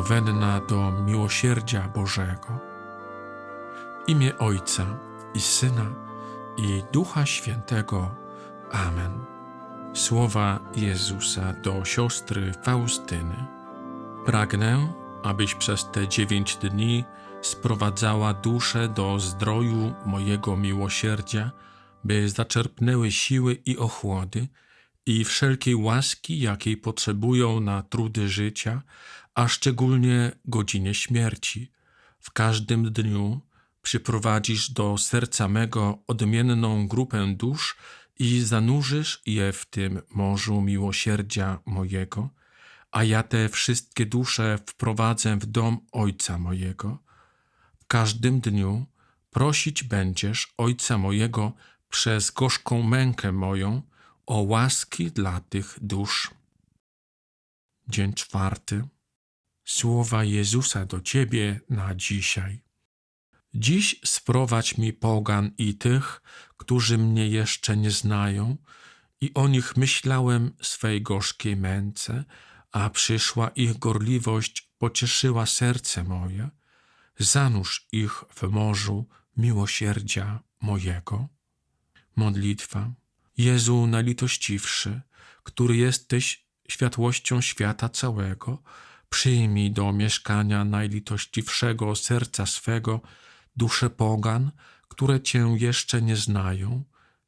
Nowenna do miłosierdzia Bożego. Imię Ojca i Syna i Ducha Świętego. Amen. Słowa Jezusa do siostry Faustyny. Pragnę, abyś przez te dziewięć dni sprowadzała duszę do zdroju mojego miłosierdzia, by zaczerpnęły siły i ochłody i wszelkiej łaski, jakiej potrzebują na trudy życia, a szczególnie godzinie śmierci. W każdym dniu przyprowadzisz do serca mego odmienną grupę dusz i zanurzysz je w tym morzu miłosierdzia mojego, a ja te wszystkie dusze wprowadzę w dom Ojca mojego. W każdym dniu prosić będziesz Ojca mojego przez gorzką mękę moją o łaski dla tych dusz. Dzień czwarty. Słowa Jezusa do Ciebie na dzisiaj. Dziś sprowadź mi pogan i tych, którzy mnie jeszcze nie znają, i o nich myślałem swej gorzkiej męce, a przyszła ich gorliwość pocieszyła serce moje. Zanurz ich w morzu miłosierdzia mojego. Modlitwa. Jezu najlitościwszy, który jesteś światłością świata całego, przyjmij do mieszkania najlitościwszego serca swego dusze pogan, które Cię jeszcze nie znają.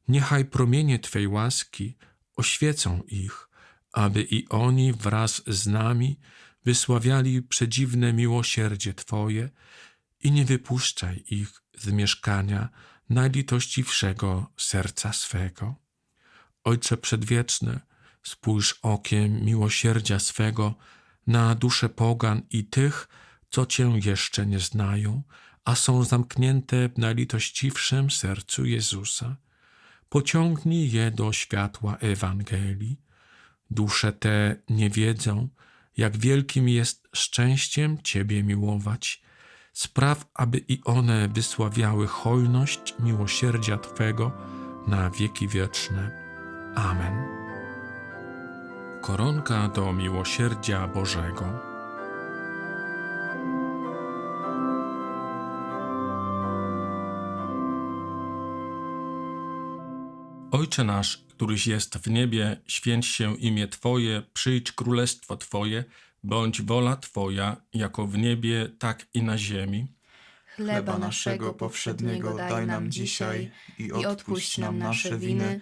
Niechaj promienie Twej łaski oświecą ich, aby i oni wraz z nami wysławiali przedziwne miłosierdzie Twoje i nie wypuszczaj ich z mieszkania najlitościwszego serca swego. Ojcze Przedwieczny, spójrz okiem miłosierdzia swego na dusze pogan i tych, co Cię jeszcze nie znają, a są zamknięte w najlitościwszym sercu Jezusa. Pociągnij je do światła Ewangelii. Dusze te nie wiedzą, jak wielkim jest szczęściem Ciebie miłować. Spraw, aby i one wysławiały hojność miłosierdzia Twego na wieki wieczne. Amen. Koronka do miłosierdzia Bożego. Ojcze nasz, któryś jest w niebie, święć się imię Twoje, przyjdź królestwo Twoje, bądź wola Twoja, jako w niebie, tak i na ziemi. Chleba naszego powszedniego daj nam dzisiaj i odpuść nam nasze winy,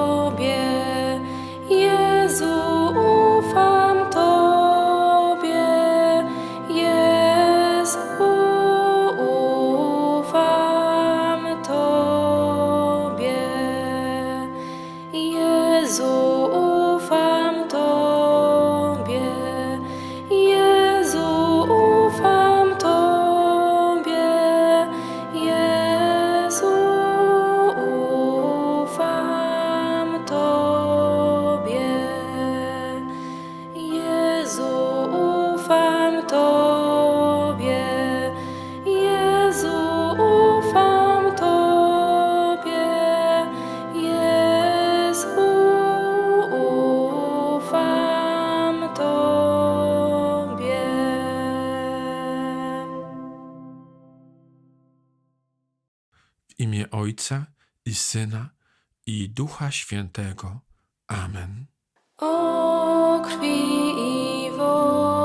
Imię Ojca i Syna i Ducha Świętego. Amen. O krwi i wodzie.